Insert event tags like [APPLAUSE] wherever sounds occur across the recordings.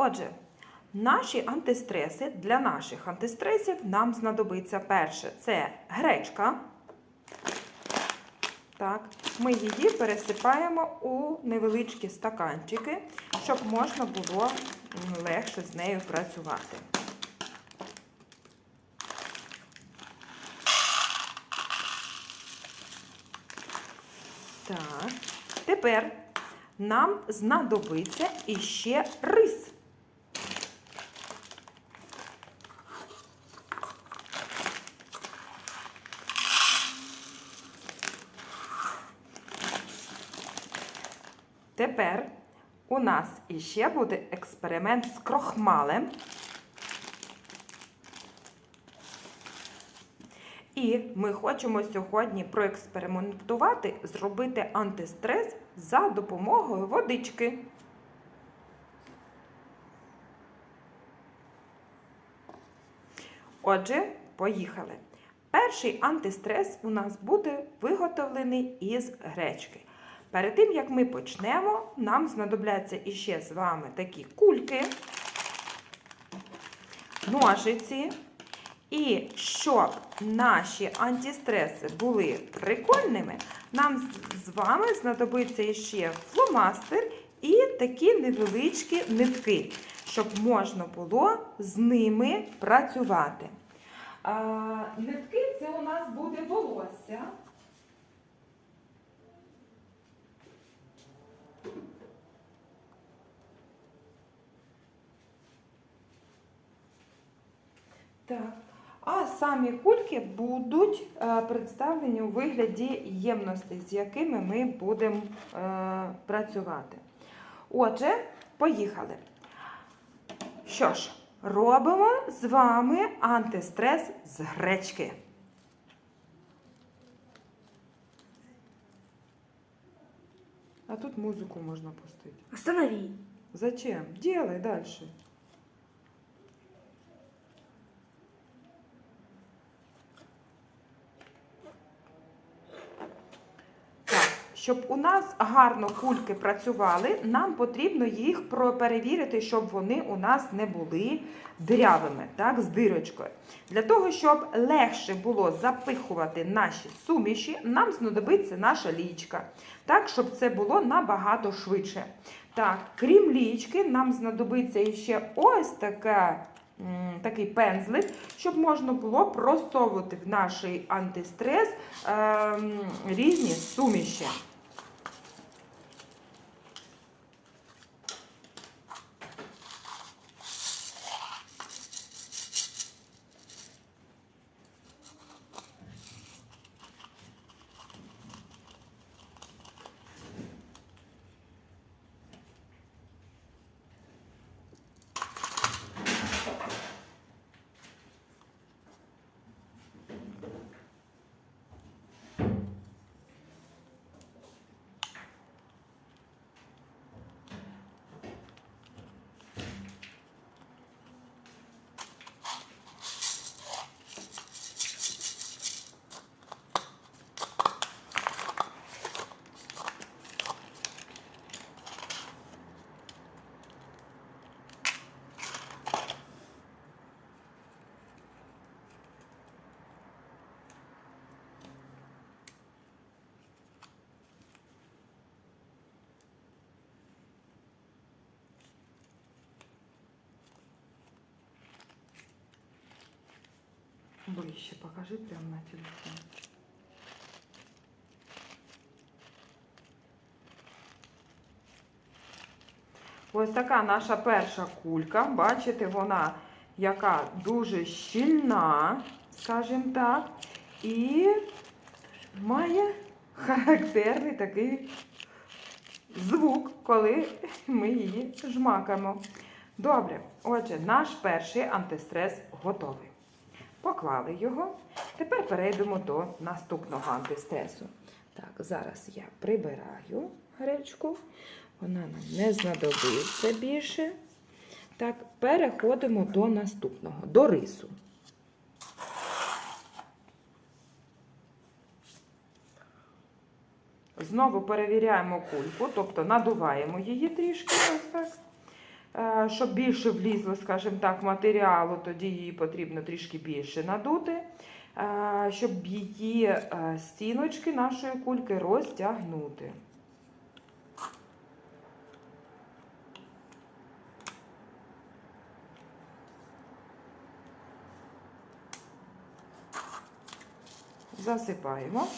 Отже, наші антистреси для наших антистресів нам знадобиться перше це гречка. Так, ми її пересипаємо у невеличкі стаканчики, щоб можна було легше з нею працювати. Так, тепер нам знадобиться іще рис. Тепер у нас іще буде експеримент з крохмалем. І ми хочемо сьогодні проекспериментувати, зробити антистрес за допомогою водички. Отже, поїхали. Перший антистрес у нас буде виготовлений із гречки. Перед тим, як ми почнемо, нам знадобляться іще з вами такі кульки, ножиці. І щоб наші антистреси були прикольними, нам з- вами знадобиться ще фломастер і такі невеличкі нитки, щоб можна було з ними працювати. А, нитки це у нас буде волосся. Так. А самі кульки будуть е, представлені у вигляді ємностей, з якими ми будемо е, працювати. Отже, поїхали. Що ж, робимо з вами антистрес з гречки. А тут музику можна пустити. Останови. Зачем? Делай дальше. Так, щоб у нас гарно кульки працювали, нам потрібно їх перевірити, щоб вони у нас не були дирявими, так, з дирочкою. Для того, щоб легше було запихувати наші суміші, нам знадобиться наша лічка, так, щоб це було набагато швидше. Так, крім лічки, нам знадобиться ще ось така, такий пензлик, щоб можна було просовувати в наш антистрес ем, різні суміші. Ближче покажи прямо на телефон. Ось така наша перша кулька. Бачите, вона яка дуже щільна, скажімо так, і має характерний такий звук, коли ми її жмакаємо. Добре, отже, наш перший антистрес готовий. Поклали його. Тепер перейдемо до наступного антистресу. Так, зараз я прибираю гречку. Вона нам не знадобиться більше. Так, переходимо до наступного, до рису. Знову перевіряємо кульку, тобто надуваємо її трішки ось так, щоб більше влізло, скажімо так, матеріалу, тоді її потрібно трішки більше надути, е, щоб її е, стіночки нашої кульки розтягнути. Засипаємо.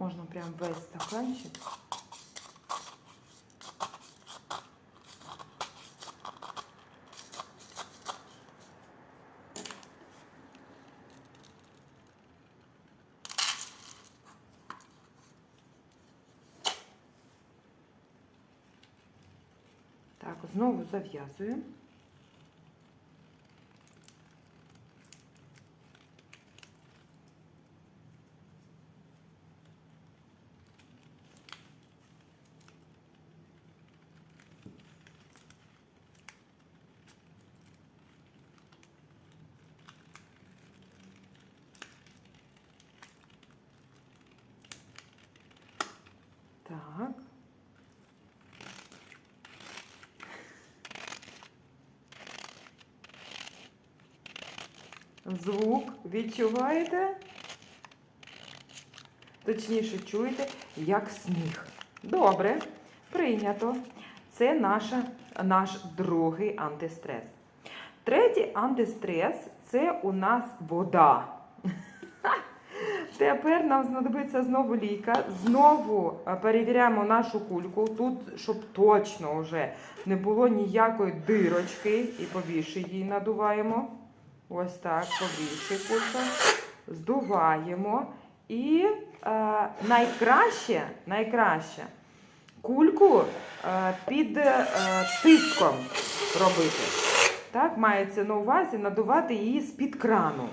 Можна прям весь стаканчик. Так, знову зав'язуємо. Так. Звук відчуваєте? Точніше, чуєте, як сміх. Добре, прийнято. Це наша, наш другий антистрес. Третій антистрес це у нас вода. [LAUGHS] Тепер нам знадобиться знову ліка. Знову е, перевіряємо нашу кульку. Тут, щоб точно вже не було ніякої дирочки, і побільше її надуваємо. Ось так, побільше. Здуваємо. І е, найкраще, найкраще кульку е, під е, тиском робити. Так, мається на увазі надувати її з-під крану.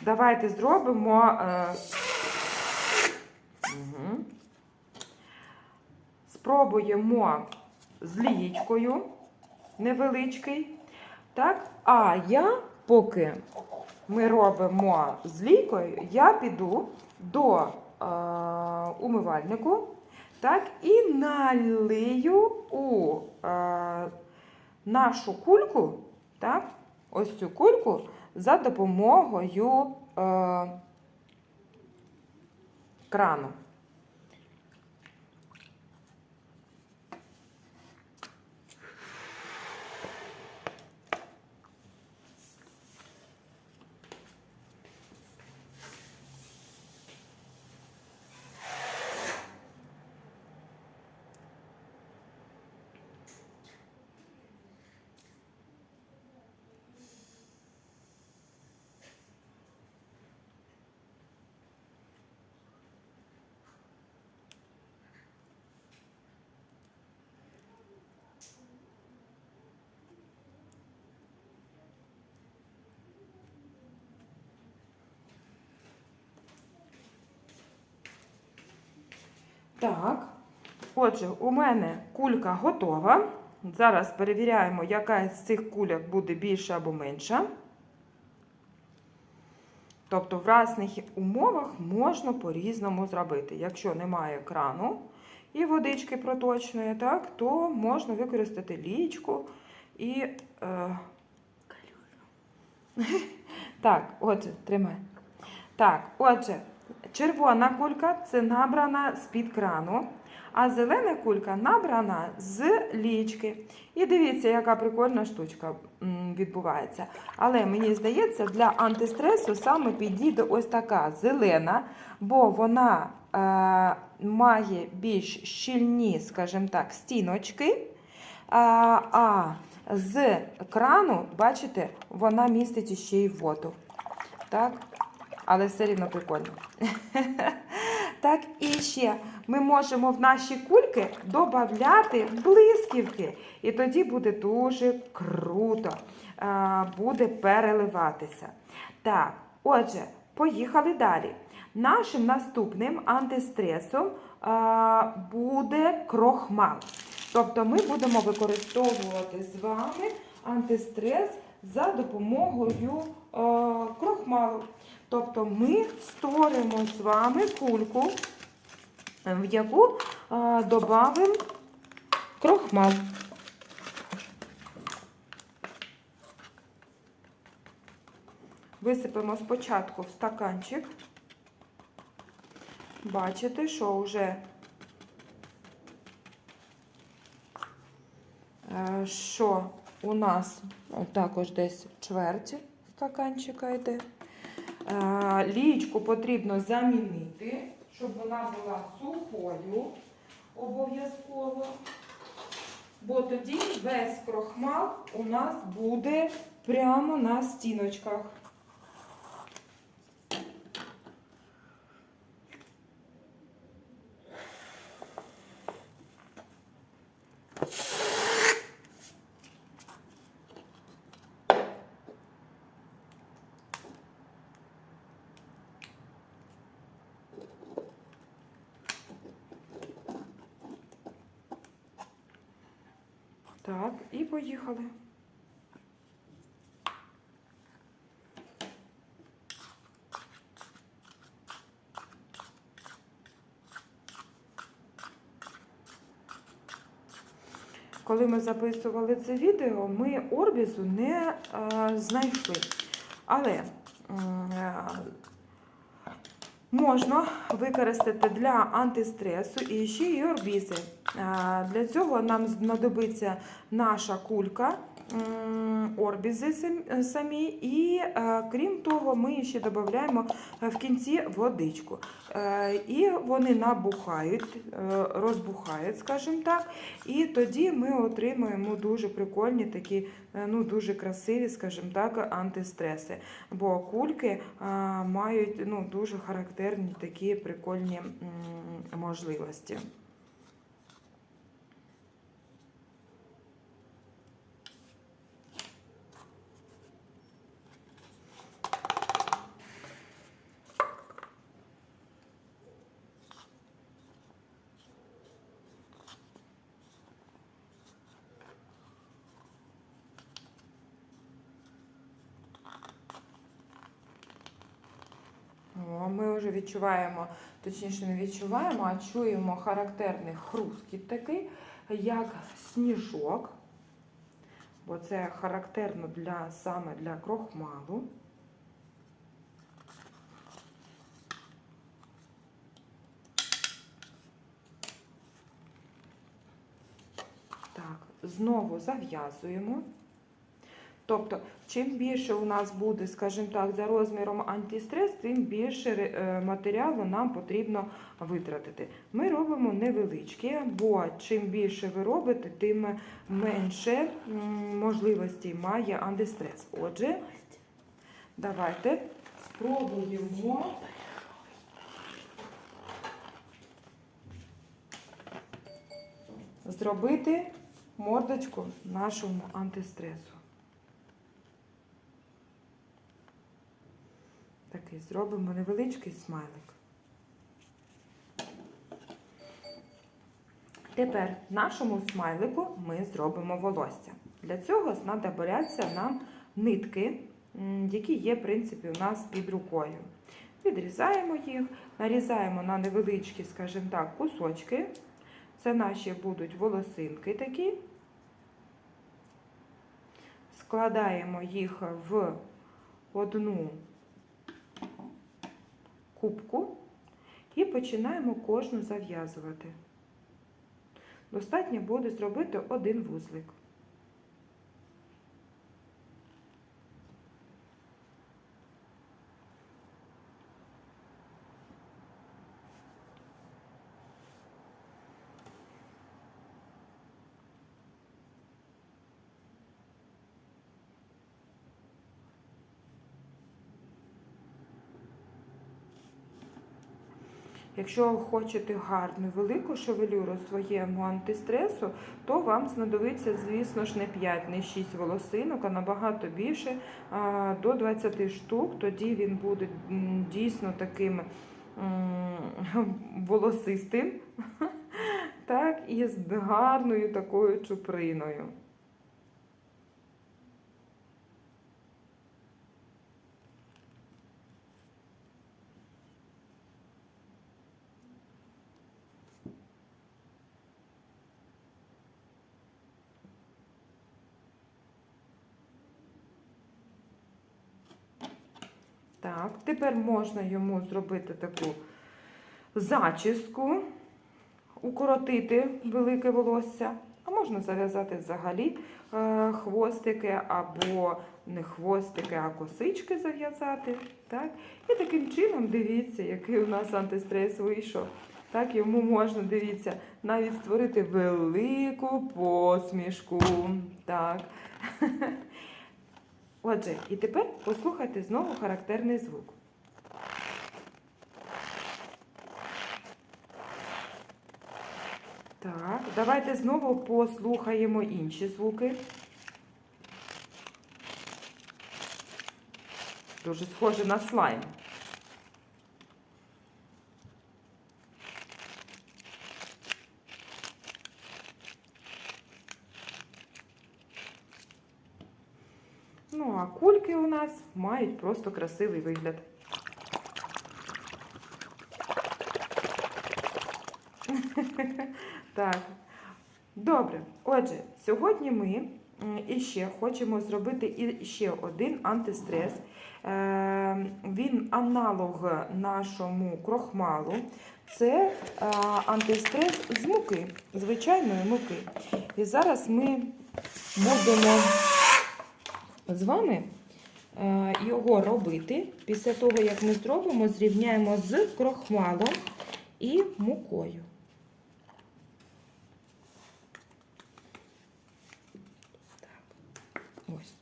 Давайте зробимо. Е, угу. Спробуємо з лієчкою невеличкий. Так, а я, поки ми робимо з лійкою, я піду до е, умивальнику так, і налию у е, нашу кульку, так, ось цю кульку за допомогою е, крану. Так, отже, у мене кулька готова. Зараз перевіряємо, яка з цих кульок буде більша або менша. Тобто, в різних умовах можна по-різному зробити. Якщо немає крану і водички проточної, так, то можна використати лічку і. Е... [LAUGHS] Так, отже, тримай. Так, отже, червона кулька це набрана з-під крану, а зелена кулька набрана з лічки. І дивіться, яка прикольна штучка відбувається. Але мені здається, для антистресу саме підійде ось така зелена, бо вона е, має більш щільні, скажімо так, стіночки. А, а з крану, бачите, вона містить ще й воду. Так? Але все рівно прикольно. [LAUGHS] Так, і ще ми можемо в наші кульки додати блисківки. І тоді буде дуже круто. Буде переливатися. Так, отже, поїхали далі. Нашим наступним антистресом буде крохмал. Тобто ми будемо використовувати з вами антистрес за допомогою е, крохмалу. Тобто ми створимо з вами кульку, в яку е, додамо крохмал. Висипемо спочатку в стаканчик. Бачите, що вже е, що у нас також десь чверть стаканчика йде. Е, Лічку потрібно замінити, щоб вона була сухою обов'язково. Бо тоді весь крохмал у нас буде прямо на стіночках. Так, і поїхали. Коли ми записували це відео, ми орбізу не е, знайшли. Але е, можна використати для антистресу і ще й орбізи. Е, Для цього нам знадобиться наша кулька, орбізи самі, і е, крім того, ми ще додаємо в кінці водичку. Е, І вони набухають, е, розбухають, скажімо так. І тоді ми отримуємо дуже прикольні такі, е, ну дуже красиві, скажімо так, антистреси. Бо кульки мають ну, дуже характерні такі прикольні можливості. О, Ми вже відчуваємо, точніше не відчуваємо, а чуємо характерний хрускіт такий, як сніжок, бо це характерно для, саме для крохмалу. Так, знову зав'язуємо. Тобто, чим більше у нас буде, скажімо так, за розміром антистрес, тим більше е, матеріалу нам потрібно витратити. Ми робимо невеличкі, бо чим більше ви робите, тим менше можливостей має антистрес. Отже, давайте спробуємо. Зробити мордочку нашому антистресу. Такий зробимо невеличкий смайлик. Тепер нашому смайлику ми зробимо волосся. Для цього знадобляться нам нитки, які є, в принципі, у нас під рукою. Відрізаємо їх, нарізаємо на невеличкі, скажімо так, кусочки. Це наші будуть волосинки такі. Складаємо їх в одну кубку і починаємо кожну зав'язувати. Достатньо буде зробити один вузлик. Якщо хочете гарну велику шевелюру своєму антистресу, то вам знадобиться, звісно ж, не 5, не 6 волосинок, а набагато більше, до 20 штук. Тоді він буде дійсно таким [LAUGHS] волосистим. [LAUGHS] так і з гарною такою чуприною. Так, тепер можна йому зробити таку зачіску, укоротити велике волосся, а можна зав'язати взагалі е, хвостики або не хвостики, а косички зав'язати. Так? І таким чином дивіться, який у нас антистрес вийшов. Так, йому можна, дивіться, навіть створити велику посмішку. Так. [LAUGHS] Отже, і тепер послухайте знову характерний звук. Так, давайте знову послухаємо інші звуки. Дуже схоже на слайм. Ну, а кульки у нас мають просто красивий вигляд. [LAUGHS] Так. Добре. Отже, сьогодні ми іще хочемо зробити іще один антистрес. Е, Він аналог нашому крохмалу. Це е, антистрес з муки, звичайної муки. І зараз ми будемо з вами його робити. Після того, як ми зробимо, зрівняємо з крохмалом і мукою. Ось.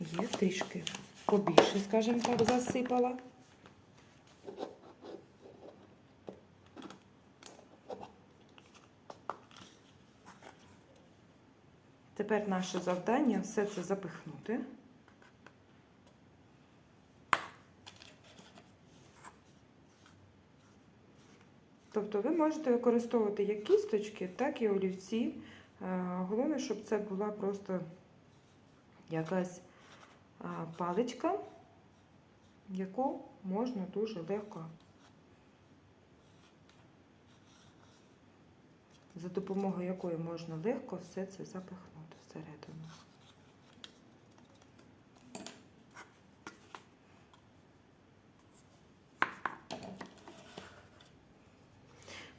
Є трішки побільше, скажімо так, засипала. Тепер наше завдання все це запихнути. Тобто ви можете використовувати як кісточки, так і олівці. Е, Головне, щоб це була просто якась паличка, яку можна дуже легко за допомогою якої можна легко все це запихнути всередину.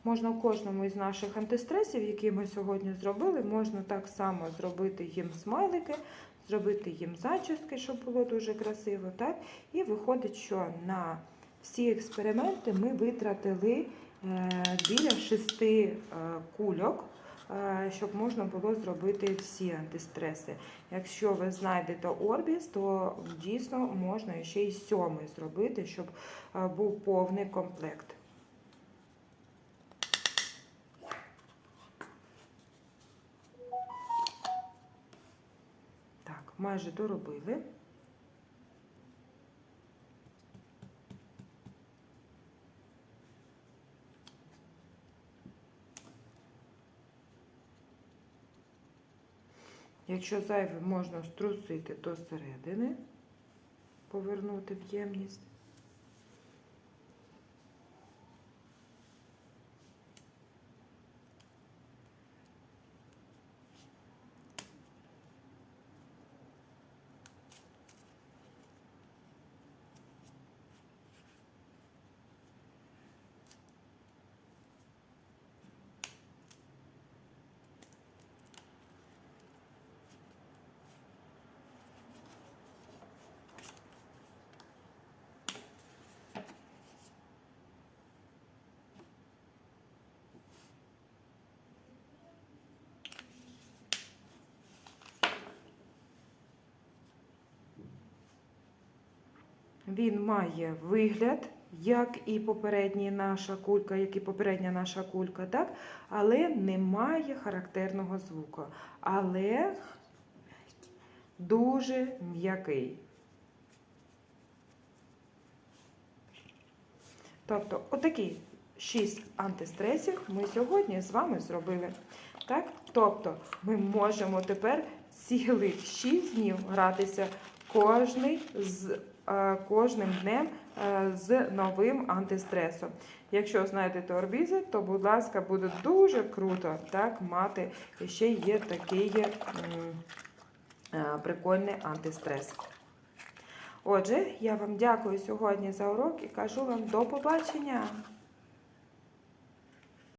Можна кожному із наших антистресів, які ми сьогодні зробили, можна так само зробити їм смайлики, зробити їм зачіски, щоб було дуже красиво. Так? І виходить, що на всі експерименти ми витратили е, біля шести е, кульок, е, щоб можна було зробити всі антистреси. Якщо ви знайдете Орбіс, то дійсно можна ще й сьомий зробити, щоб був повний комплект. Так, майже доробили. Якщо зайве можна струсити до середини, повернути в ємність. Він має вигляд, як і попередня наша кулька, як і попередня наша кулька, так? але не має характерного звуку. Але дуже м'який. Тобто, отакий 6 антистресів ми сьогодні з вами зробили. Так? Тобто ми можемо тепер цілих 6 днів гратися кожний з, кожним днем е, з новим антистресом. Якщо знайдете торбізи, то, будь ласка, буде дуже круто так, мати ще є такий е, прикольний антистрес. Отже, я вам дякую сьогодні за урок і кажу вам до побачення.